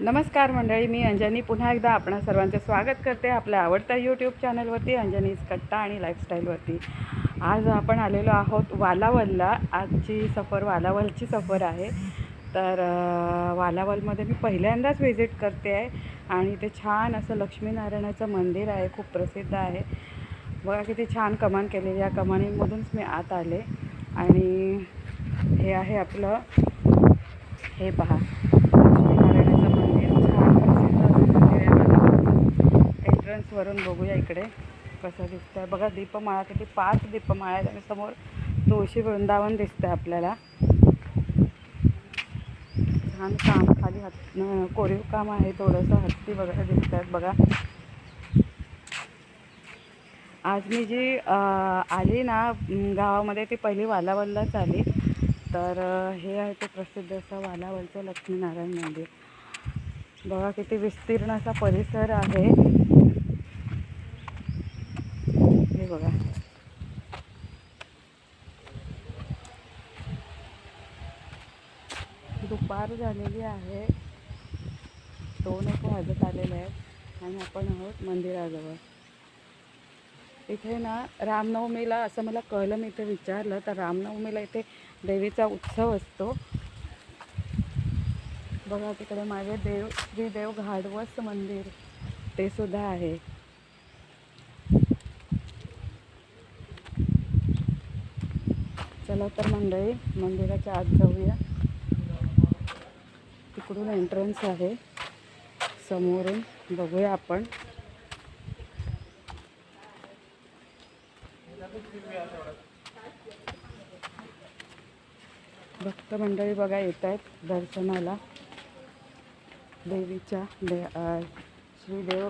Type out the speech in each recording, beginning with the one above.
नमस्कार मंडळी मी अंजनी. पुन्हा एकदा आपणा सर्वांचे स्वागत करते आपल्या आवडत्या यूट्यूब चॅनलवरती अंजनीज कट्टा आणि लाईफस्टाईलवरती आज आपण आलेलो आहोत वालावलला. आजची सफर वालावलची सफर आहे. तर वालावलमध्ये मी पहिल्यांदाच व्हिजिट करते आहे. आणि ते छान असं लक्ष्मीनारायणाचं मंदिर आहे. खूप प्रसिद्ध आहे. बघा किती छान कमान केलेली या कमानीमधूनच मी आत आले. आणि हे आहे आपलं हे पहा लक्ष्मीनारायणाचं मंदिर छान प्रसिद्ध असं मंदिर आहे वरून बघूया इकडे कसं दिसतं आहे बघा दीपमाळा किती पाच दीपमाळा आहेत आणि समोर तुळशी वृंदावन दिसतं आहे आपल्याला. छान काम खाली हात कोरीव काम आहे थोडंसं हत्ती वगैरे दिसत आहेत बघा. आज मी जी आली ना गावामध्ये ती पहिली वालावललाच आली. तर हे आहे ते प्रसिद्ध असं वालावलचं लक्ष्मीनारायण मंदिर. बघा किती विस्तीर्ण असा परिसर आहे. हे बघा. दुपार झालेली आहे. दोन एक वाजत आलेले आहेत आणि आपण आहोत मंदिराजवळ. इथे ना रामनवमीला असं मला कळलं मी इथे विचारलं तर रामनवमीला इथे देवीचा उत्सव असतो. बघा तिकडे माझे देव श्री देव घाडवस मंदिर ते सुद्धा आहे. चला तर मंडळी मंदिराच्या आत जाऊया. तिकडून एंट्रन्स आहे. समोरून बघूया आपण. भक्त मंडळी बघा येत आहेत दर्शनाला. देवीच्या दे श्रीदेव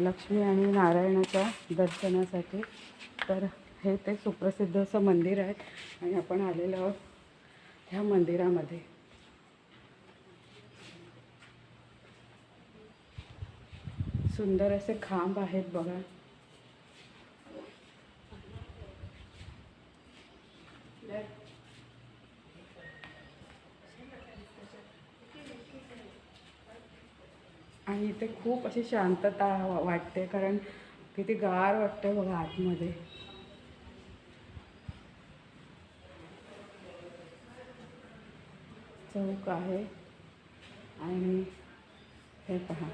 लक्ष्मी आणि नारायणाच्या दर्शनासाठी. तर हे ते सुप्रसिद्ध असं मंदिर आहे. आणि आपण आलेलो आहोत ह्या मंदिरामध्ये. सुंदर असे खांब आहेत बघा. आणि इथे खूप अशी शांतता वा- वाटते कारण किती गार वाटते बघा आतमध्ये. चौक आहे. आणि हे पहा.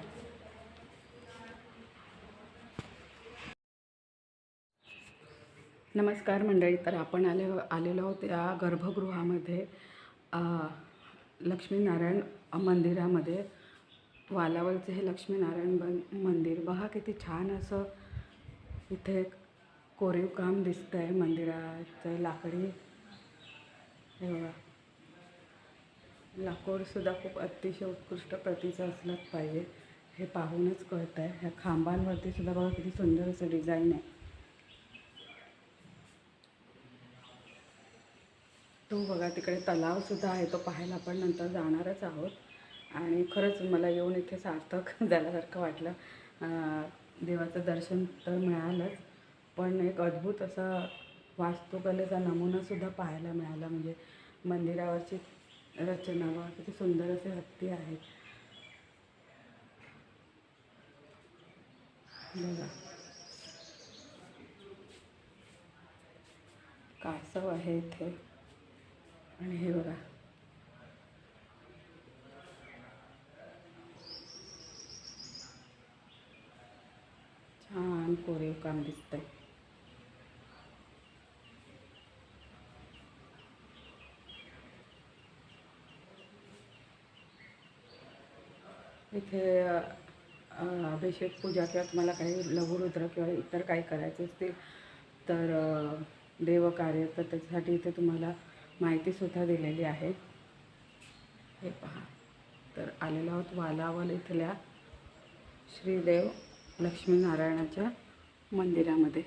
नमस्कार मंडळी तर आपण आले आलेलो आहोत या गर्भगृहामध्ये लक्ष्मीनारायण मंदिरामध्ये. वालावरचे हे लक्ष्मीनारायण बन मंदिर. बघा किती छान असं इथे कोरीव काम दिसतं आहे मंदिराचं लाकडी. हे बघा. लाकूडसुद्धा खूप अतिशय उत्कृष्ट प्रतीचं असलंच पाहिजे. हे पाहूनच कळतं आहे ह्या खांबांवरती सुद्धा बघा किती सुंदर असं डिझाईन आहे. तो बघा तिकडे तलावसुद्धा आहे. तो पाहायला आपण नंतर जाणारच आहोत. आणि खरंच मला येऊन इथे सार्थक झाल्यासारखं वाटलं. देवाचं दर्शन तर मिळालंच. पण एक अद्भुत असा वास्तुकलेचा नमुनासुद्धा पाहायला मिळाला. म्हणजे मंदिरावरची रचना वा किती सुंदर असे हत्ती आहेत. बघा. कासव आहे इथे. आणि हे बघा. छान कोरीव काम दिसतंय. इथे अभिषेक पूजा किंवा तुम्हाला काही लघुरुद्र किंवा इतर काही करायचे असतील तर देवकार्य तर त्याच्यासाठी इथे तुम्हाला माहितीसुद्धा दिलेली आहे. हे पहा. तर आलेलो आहोत वालावल इथल्या श्रीदेव लक्ष्मीनारायणाच्या मंदिरामध्ये.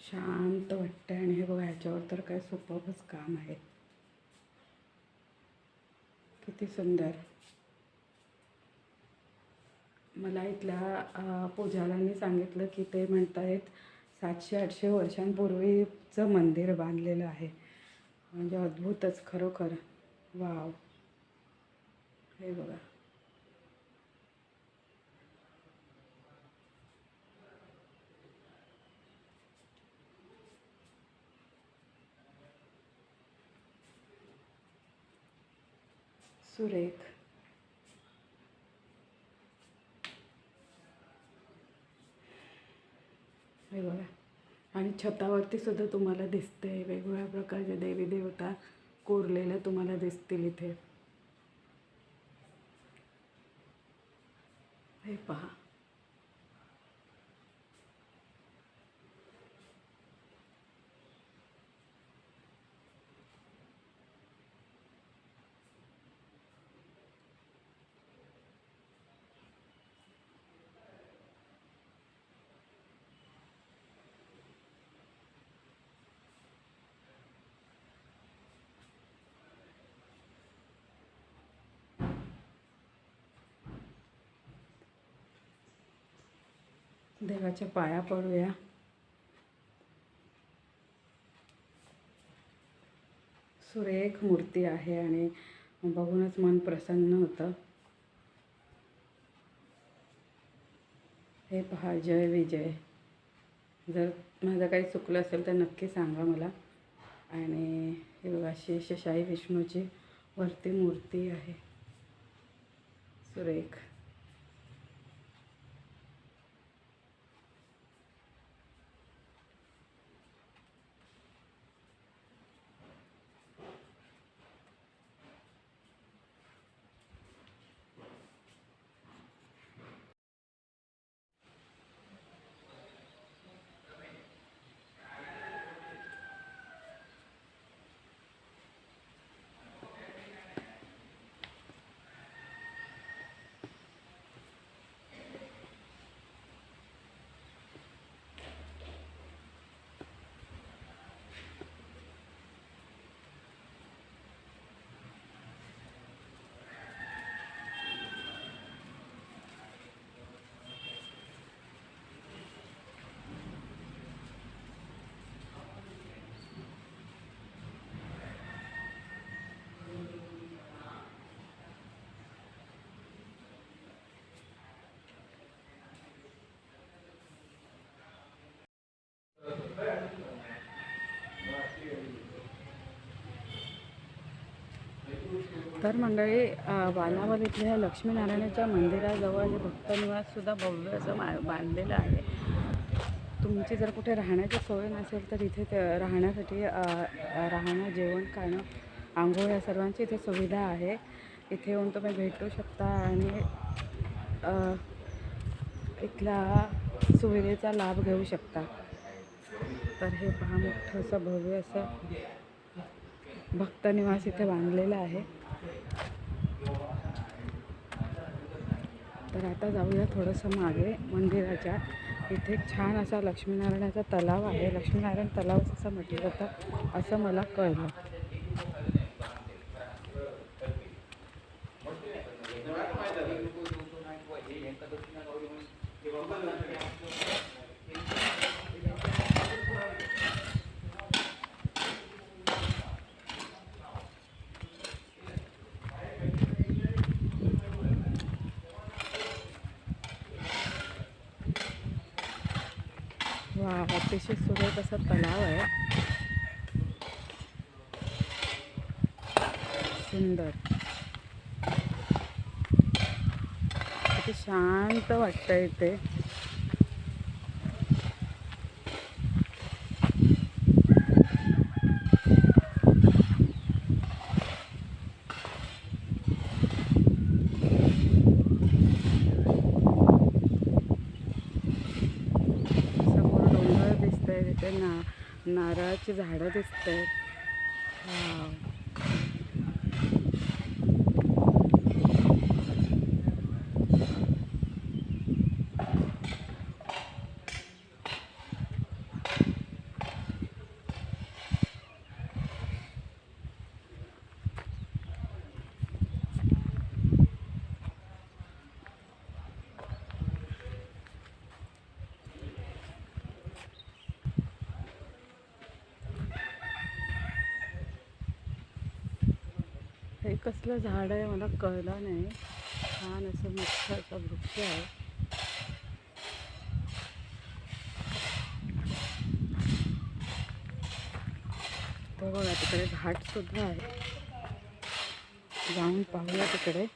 शांत वाटतं आणि हे बघा ह्याच्यावर तर काय सोपंच काम आहे. किती सुंदर. मला इथल्या अ, पुजाऱ्यांनी सांगितलं की ते म्हणत आहेत सातशे आठशे वर्षांपूर्वीचं मंदिर बांधलेलं आहे. म्हणजे अद्भुतच खरोखर. वाव. हे बघा. सुरेख हे बघा आणि छतावरती सुद्धा तुम्हाला दिसते वेगवेगळ्या प्रकारचे देवी देवता कोरलेल्या तुम्हाला दिसतील इथे. हे पहा. देवाच्या पाया पडूया. सुरेख मूर्ती आहे आणि बघूनच मन प्रसन्न होतं. हे पहा जय विजय. जर माझं काही चुकलं असेल तर नक्की सांगा मला. आणि हे बघा शेषशाही विष्णूची वरती मूर्ती आहे. सुरेख. तर मंडळी अ, इथल्या लक्ष्मीनारायणाच्या मंदिराजवळ हे भक्तनिवाससुद्धा भव्य असं मा बांधलेलं आहे. तुमची जर कुठे राहण्याची सोय नसेल तर इथे राहण्यासाठी राहणं जेवण खाणं आंघोळ या सर्वांची इथे सुविधा आहे. इथे येऊन तुम्ही भेटू शकता आणि इथला इथल्या सुविधेचा लाभ घेऊ शकता. तर हे पहा मोठंसं भव्य असं भक्तनिवास इथे बांधलेलं आहे. तर आता जाऊया थोडंसं मागे मंदिराच्या. इथे छान असा लक्ष्मीनारायणाचा तलाव आहे. लक्ष्मीनारायण तलाव असं म्हटलं जातं असं मला कळलं वा अतिशय सुरेख असा तलाव आहे. सुंदर. किती शांत वाटतं इथे समोर डोंगर दिसतंय ना नारळाची झाडं दिसत आहेत हे कसलं झाड आहे मला कळलं नाही. छान असं मोठं असं वृक्ष आहे. तो बघा तिकडे घाट सुद्धा आहे. जाऊन पाहूया तिकडे.